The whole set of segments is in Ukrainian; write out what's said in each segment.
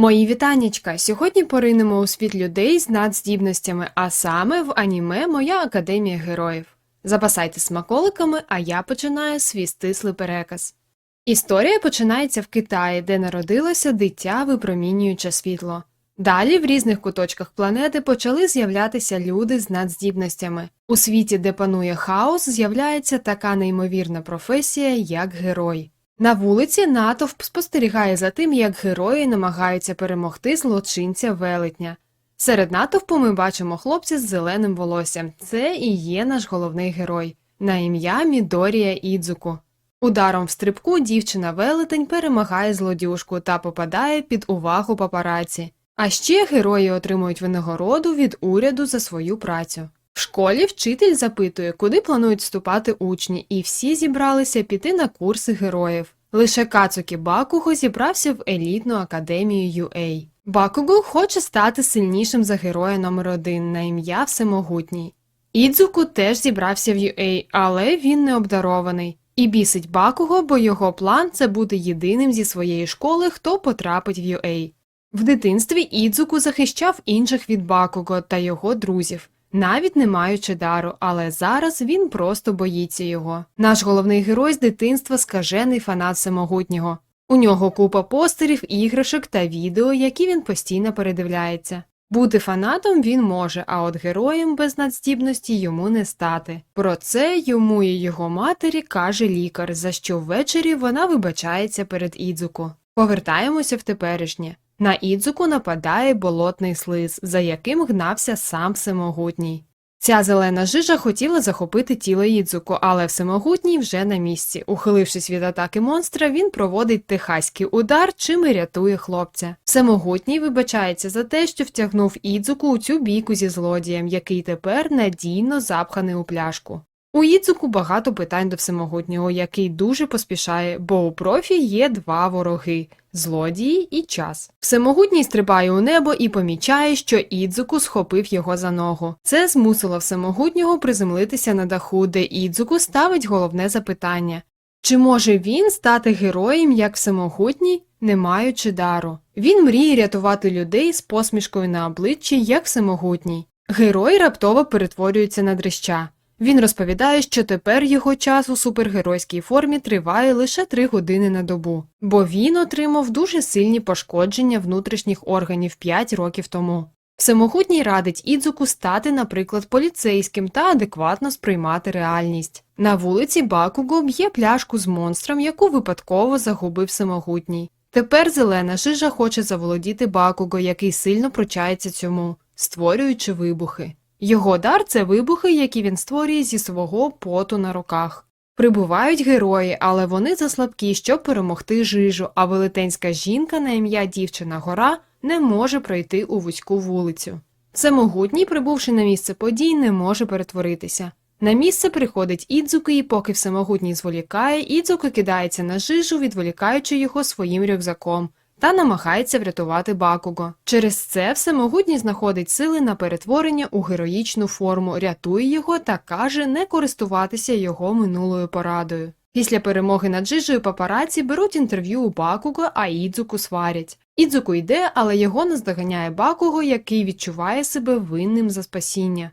Мої вітаннячка! Сьогодні поринемо у світ людей з надздібностями, а саме в аніме Моя Академія Героїв. Запасайте смаколиками, а я починаю свій стислий переказ. Історія починається в Китаї, де народилося дитя, випромінююче світло. Далі в різних куточках планети почали з'являтися люди з надздібностями. У світі, де панує хаос, з'являється така неймовірна професія, як герой. На вулиці натовп спостерігає за тим, як герої намагаються перемогти злочинця велетня. Серед натовпу ми бачимо хлопця з зеленим волоссям. Це і є наш головний герой на ім'я Мідорія Ідзуку. Ударом в стрибку дівчина велетень перемагає злодюжку та попадає під увагу папараці. А ще герої отримують винагороду від уряду за свою працю. В школі вчитель запитує, куди планують вступати учні, і всі зібралися піти на курси героїв. Лише Кацукі Бакуго зібрався в елітну академію UA. Бакуго хоче стати сильнішим за героя номер один на ім'я Всемогутній. Ідзуку теж зібрався в UA, але він не обдарований. І бісить Бакуго, бо його план це бути єдиним зі своєї школи, хто потрапить в UA. В дитинстві Ідзуку захищав інших від Бакуго та його друзів, навіть не маючи дару, але зараз він просто боїться його. Наш головний герой з дитинства скажений фанат всемогутнього. У нього купа постерів, іграшок та відео, які він постійно передивляється. Бути фанатом він може, а от героєм без надздібності йому не стати. Про це йому і його матері каже лікар, за що ввечері вона вибачається перед Ідзуко. Повертаємося в теперішнє. На Ідзуку нападає болотний слиз, за яким гнався сам всемогутній. Ця зелена жижа хотіла захопити тіло Ідзуку, але всемогутній вже на місці. Ухилившись від атаки монстра, він проводить техаський удар, чим і рятує хлопця. Всемогутній вибачається за те, що втягнув Ідзуку у цю бійку зі злодієм, який тепер надійно запханий у пляшку. У Ідзуку багато питань до всемогутнього, який дуже поспішає, бо у профі є два вороги злодії і час. Всемогутній стрибає у небо і помічає, що Ідзуку схопив його за ногу. Це змусило всемогутнього приземлитися на даху, де Ідзуку ставить головне запитання чи може він стати героєм як всемогутній, не маючи дару? Він мріє рятувати людей з посмішкою на обличчі, як всемогутній. Герой раптово перетворюється на дрища. Він розповідає, що тепер його час у супергеройській формі триває лише три години на добу, бо він отримав дуже сильні пошкодження внутрішніх органів 5 років тому. Всемогутній радить Ідзуку стати, наприклад, поліцейським та адекватно сприймати реальність. На вулиці Бакуго б'є пляшку з монстром, яку випадково загубив всемогутній. Тепер зелена жижа хоче заволодіти Бакуго, який сильно пручається цьому, створюючи вибухи. Його дар це вибухи, які він створює зі свого поту на руках. Прибувають герої, але вони заслабкі, щоб перемогти жижу, а велетенська жінка на ім'я дівчина гора не може пройти у вузьку вулицю. Всемогутній, прибувши на місце подій, не може перетворитися. На місце приходить Ідзуки, і поки всемогутній зволікає, Ідзуки кидається на жижу, відволікаючи його своїм рюкзаком, та намагається врятувати Бакуго. Через це всемогутній знаходить сили на перетворення у героїчну форму, рятує його та каже не користуватися його минулою порадою. Після перемоги над жижею папараці беруть інтерв'ю у Бакуго, а Ідзуку сварять. Ідзуку йде, але його наздоганяє Бакуго, який відчуває себе винним за спасіння,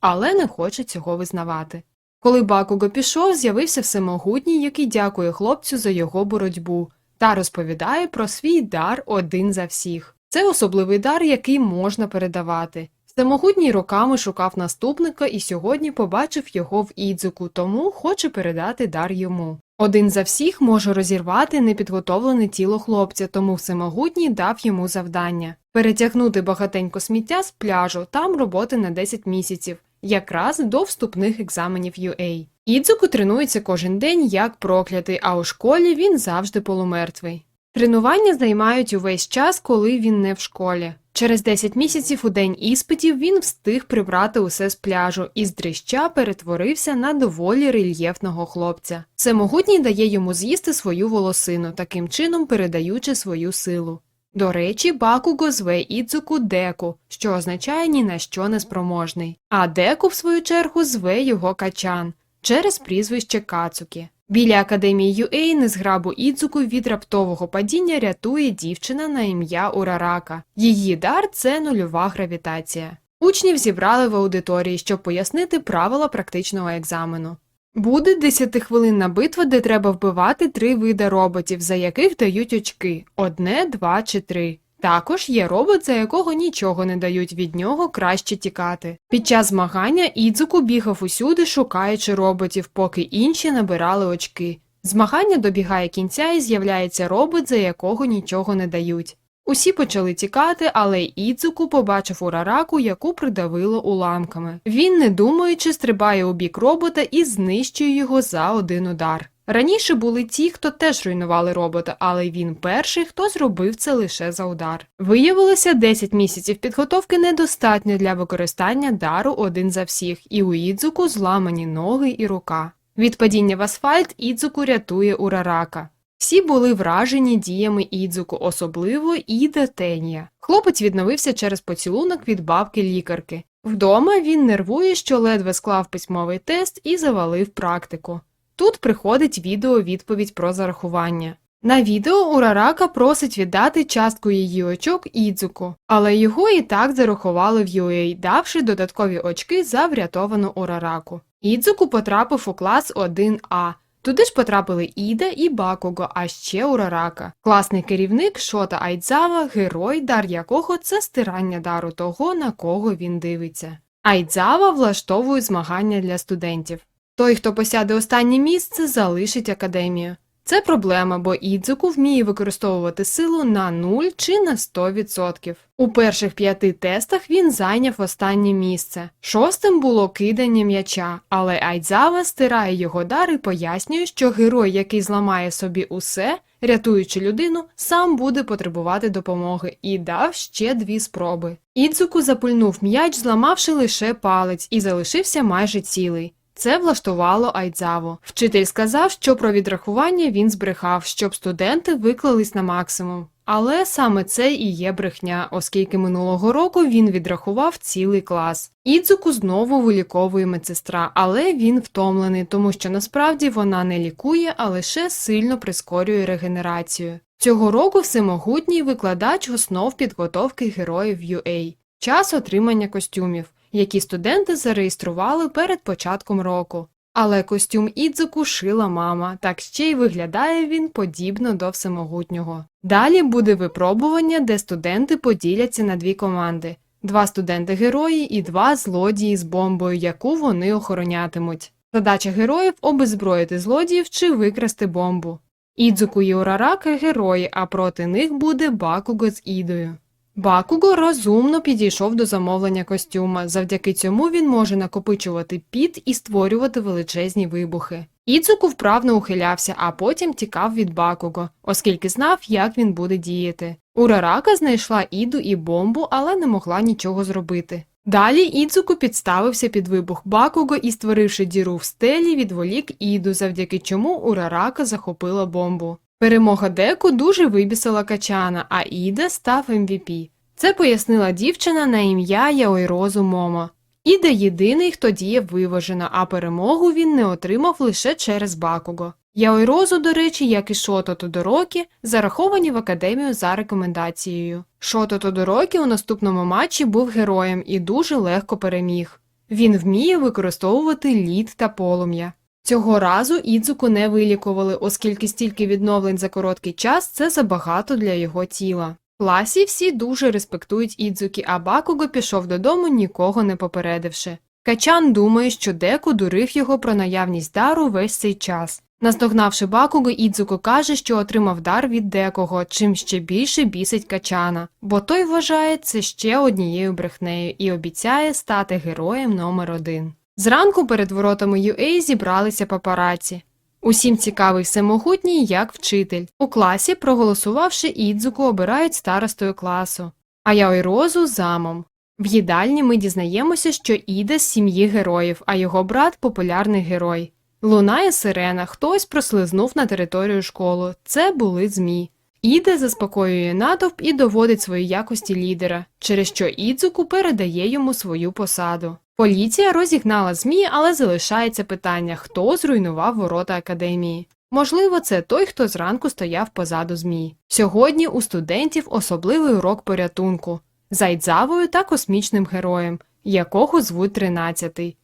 але не хоче цього визнавати. Коли Бакуго пішов, з'явився всемогутній, який дякує хлопцю за його боротьбу та розповідає про свій дар один за всіх. Це особливий дар, який можна передавати. Всемогутній роками шукав наступника і сьогодні побачив його в Ідзуку, тому хоче передати дар йому. Один за всіх може розірвати непідготовлене тіло хлопця, тому всемогутній дав йому завдання перетягнути багатенько сміття з пляжу, там роботи на 10 місяців, якраз до вступних екзаменів UA. Ідзуку тренується кожен день як проклятий, а у школі він завжди полумертвий. Тренування займають увесь час, коли він не в школі. Через 10 місяців у день іспитів він встиг прибрати усе з пляжу і з дрища перетворився на доволі рельєфного хлопця. Всемогутній дає йому з'їсти свою волосину, таким чином передаючи свою силу. До речі, Бакуго зве Ідзуку Деку, що означає ні на що неспроможний, а Деку, в свою чергу, зве його Качан через прізвище Кацукі. Біля академії UA незграбу Ідзуку від раптового падіння рятує дівчина на ім'я Урарака. Її дар це нульова гравітація. Учнів зібрали в аудиторії, щоб пояснити правила практичного екзамену. Буде 10-хвилинна битва, де треба вбивати три види роботів, за яких дають очки одне, два чи три. Також є робот, за якого нічого не дають від нього краще тікати. Під час змагання Ідзуку бігав усюди, шукаючи роботів, поки інші набирали очки. Змагання добігає кінця і з'являється робот, за якого нічого не дають. Усі почали тікати, але Ідзуку побачив урараку, яку придавило уламками. Він, не думаючи, стрибає у бік робота і знищує його за один удар. Раніше були ті, хто теж руйнували робота, але він перший, хто зробив це лише за удар. Виявилося, 10 місяців підготовки недостатньо для використання дару один за всіх, і у Ідзуку зламані ноги і рука. Від падіння в асфальт Ідзуку рятує урарака. Всі були вражені діями Ідзуку, особливо Іда Тенія. Хлопець відновився через поцілунок від бабки лікарки. Вдома він нервує, що ледве склав письмовий тест і завалив практику. Тут приходить відео відповідь про зарахування. На відео Урарака просить віддати частку її очок Ідзуку, але його і так зарахували в UA, давши додаткові очки за врятовану Урараку. Ідзуку потрапив у клас 1А. Туди ж потрапили Іда і Бакуго, а ще Урарака. Класний керівник Шота Айдзава, герой, дар якого це стирання дару того, на кого він дивиться. Айдзава влаштовує змагання для студентів. Той, хто посяде останнє місце, залишить академію. Це проблема, бо Ідзуку вміє використовувати силу на 0 чи на 100%. У перших п'яти тестах він зайняв останнє місце. Шостим було кидання м'яча, але Айдзава стирає його дар і пояснює, що герой, який зламає собі усе, рятуючи людину, сам буде потребувати допомоги і дав ще дві спроби. Ідзуку запульнув м'яч, зламавши лише палець, і залишився майже цілий. Це влаштувало Айдзаву. Вчитель сказав, що про відрахування він збрехав, щоб студенти виклались на максимум. Але саме це і є брехня, оскільки минулого року він відрахував цілий клас. Ідзуку знову виліковує медсестра, але він втомлений, тому що насправді вона не лікує, а лише сильно прискорює регенерацію. Цього року всемогутній викладач основ підготовки героїв UA. Час отримання костюмів які студенти зареєстрували перед початком року. Але костюм Ідзуку шила мама, так ще й виглядає він подібно до всемогутнього. Далі буде випробування, де студенти поділяться на дві команди: два студенти герої і два злодії з бомбою, яку вони охоронятимуть. Задача героїв обезброїти злодіїв чи викрасти бомбу. Ідзуку і Урарака герої, а проти них буде Бакуго з Ідою. Бакуго розумно підійшов до замовлення костюма, завдяки цьому він може накопичувати піт і створювати величезні вибухи. Іцуку вправно ухилявся, а потім тікав від Бакуго, оскільки знав, як він буде діяти. Урарака знайшла Іду і бомбу, але не могла нічого зробити. Далі Ідзуку підставився під вибух Бакуго і, створивши діру в стелі, відволік Іду, завдяки чому Урарака захопила бомбу. Перемога Деку дуже вибісила Качана, а Іда став МВП. Це пояснила дівчина на ім'я Яойрозу Момо. Іда єдиний, хто діє виважено, а перемогу він не отримав лише через Бакуго. Яойрозу, до речі, як і Шото Тодорокі, зараховані в академію за рекомендацією. Шото Тодорокі у наступному матчі був героєм і дуже легко переміг. Він вміє використовувати лід та полум'я. Цього разу Ідзуку не вилікували, оскільки стільки відновлень за короткий час це забагато для його тіла. В класі всі дуже респектують Ідзукі, а Бакуго пішов додому, нікого не попередивши. Качан думає, що Деку дурив його про наявність дару весь цей час. Наздогнавши Бакуго, Ідзуко каже, що отримав дар від декого, чим ще більше бісить Качана, бо той вважає це ще однією брехнею і обіцяє стати героєм номер один. Зранку перед воротами UA зібралися папараці. Усім цікавий всемогутній як вчитель. У класі, проголосувавши Ідзуку, обирають старостою класу, а Яойрозу замом. В їдальні ми дізнаємося, що Іда з сім'ї героїв, а його брат популярний герой. Лунає сирена, хтось прослизнув на територію школи. Це були змі. Іда заспокоює натовп і доводить свої якості лідера, через що Ідзуку передає йому свою посаду. Поліція розігнала ЗМІ, але залишається питання, хто зруйнував ворота академії. Можливо, це той, хто зранку стояв позаду ЗМІ. Сьогодні у студентів особливий урок порятунку Зайдзавою та космічним героєм, якого звуть 13-й.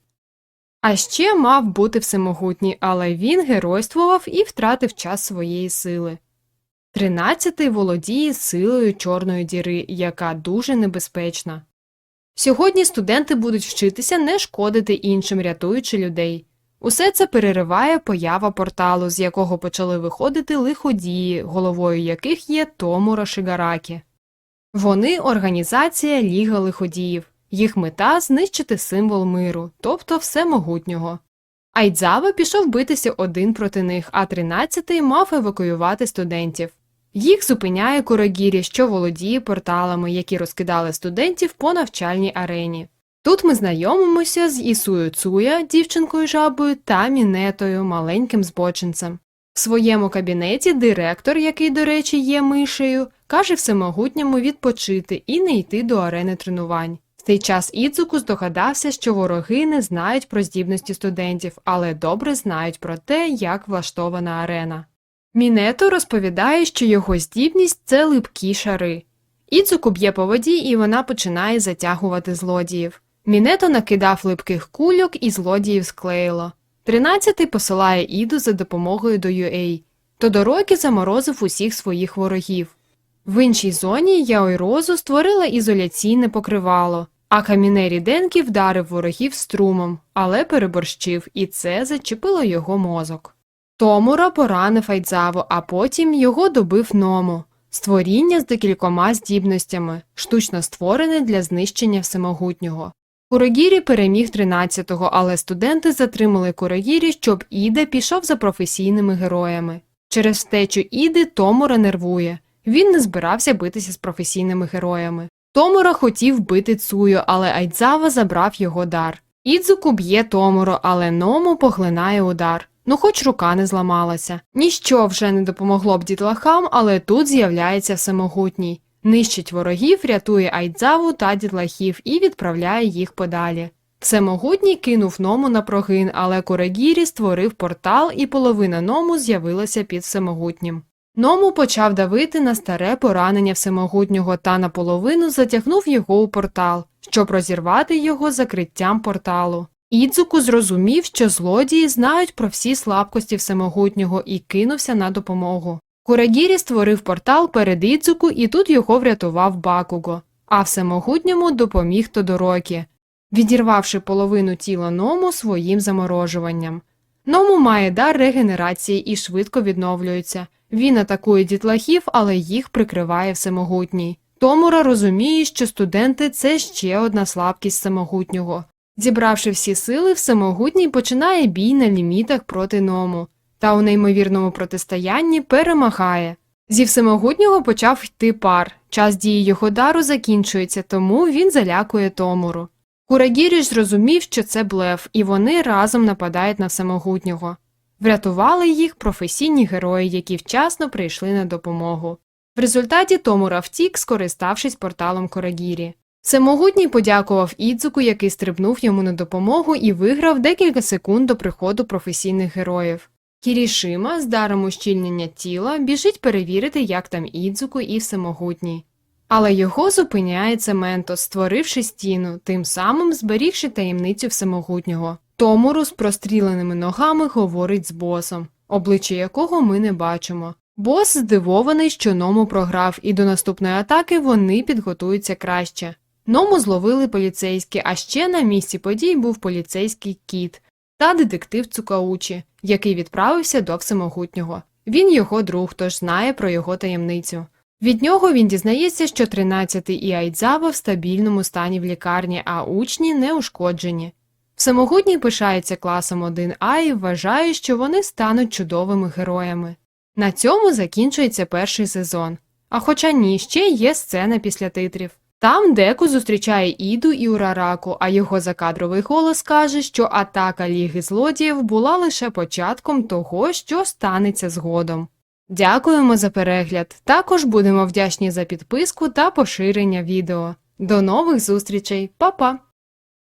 А ще мав бути всемогутній, але він геройствував і втратив час своєї сили. Тринадцятий володіє силою чорної діри, яка дуже небезпечна. Сьогодні студенти будуть вчитися не шкодити іншим, рятуючи людей. Усе це перериває поява порталу, з якого почали виходити лиходії, головою яких є Томура Шигаракі. Вони організація Ліга лиходіїв. Їх мета знищити символ миру, тобто всемогутнього. Айдзава пішов битися один проти них, а тринадцятий мав евакуювати студентів. Їх зупиняє Курогірі, що володіє порталами, які розкидали студентів по навчальній арені. Тут ми знайомимося з Ісую Цуя, дівчинкою жабою, та Мінетою, маленьким збочинцем. В своєму кабінеті директор, який, до речі, є мишею, каже всемогутньому відпочити і не йти до арени тренувань. В цей час Ідзуку здогадався, що вороги не знають про здібності студентів, але добре знають про те, як влаштована арена. Мінето розповідає, що його здібність це липкі шари. Ідзуку б'є по воді, і вона починає затягувати злодіїв. Мінето накидав липких кульок і злодіїв склеїло. Тринадцятий посилає Іду за допомогою до UA. Тодорокі заморозив усіх своїх ворогів. В іншій зоні Яойрозу створила ізоляційне покривало, а каміне Ріденкі вдарив ворогів струмом, але переборщив, і це зачепило його мозок. Томура поранив Айдзаву, а потім його добив Ному. Створіння з декількома здібностями, штучно створене для знищення всемогутнього. Курогірі переміг 13-го, але студенти затримали Курогірі, щоб Іде пішов за професійними героями. Через втечу Іди Томура нервує. Він не збирався битися з професійними героями. Томура хотів бити Цую, але Айдзава забрав його дар. Ідзуку б'є Томуру, але Ному поглинає удар. Ну, хоч рука не зламалася. Ніщо вже не допомогло б дітлахам, але тут з'являється всемогутній. Нищить ворогів, рятує Айдзаву та дітлахів і відправляє їх подалі. Всемогутній кинув ному на прогин, але Курагірі створив портал, і половина ному з'явилася під всемогутнім. Ному почав давити на старе поранення всемогутнього та наполовину затягнув його у портал, щоб розірвати його закриттям порталу. Ідзуку зрозумів, що злодії знають про всі слабкості всемогутнього і кинувся на допомогу. Курагірі створив портал перед Ідзуку, і тут його врятував Бакуго, а всемогутньому допоміг Тодорокі, відірвавши половину тіла Ному своїм заморожуванням. Ному має дар регенерації і швидко відновлюється. Він атакує дітлахів, але їх прикриває всемогутній. Томура розуміє, що студенти це ще одна слабкість всемогутнього. Зібравши всі сили, всемогутній починає бій на лімітах проти ному, та у неймовірному протистоянні перемагає. Зі всемогутнього почав йти пар, час дії його дару закінчується, тому він залякує Томуру. Курагірі ж зрозумів, що це блеф, і вони разом нападають на всемогутнього. Врятували їх професійні герої, які вчасно прийшли на допомогу. В результаті Томура втік, скориставшись порталом Корагірі. Всемогутній подякував Ідзуку, який стрибнув йому на допомогу і виграв декілька секунд до приходу професійних героїв. Кірішима з даром ущільнення тіла біжить перевірити, як там Ідзуку і всемогутній. Але його зупиняє Цементо, створивши стіну, тим самим зберігши таємницю всемогутнього. Томуру з простріленими ногами говорить з босом, обличчя якого ми не бачимо. Бос здивований, що Ному програв, і до наступної атаки вони підготуються краще. Ному зловили поліцейські, а ще на місці подій був поліцейський кіт та детектив Цукаучі, який відправився до всемогутнього. Він його друг, тож знає про його таємницю. Від нього він дізнається, що 13-й і Айдзава в стабільному стані в лікарні, а учні не ушкоджені. Всемогутній пишається класом 1А і вважає, що вони стануть чудовими героями. На цьому закінчується перший сезон. А хоча ні, ще є сцена після титрів. Там Деку зустрічає Іду і Урараку, а його закадровий голос каже, що атака Ліги злодіїв була лише початком того, що станеться згодом. Дякуємо за перегляд. Також будемо вдячні за підписку та поширення відео. До нових зустрічей, Па-па!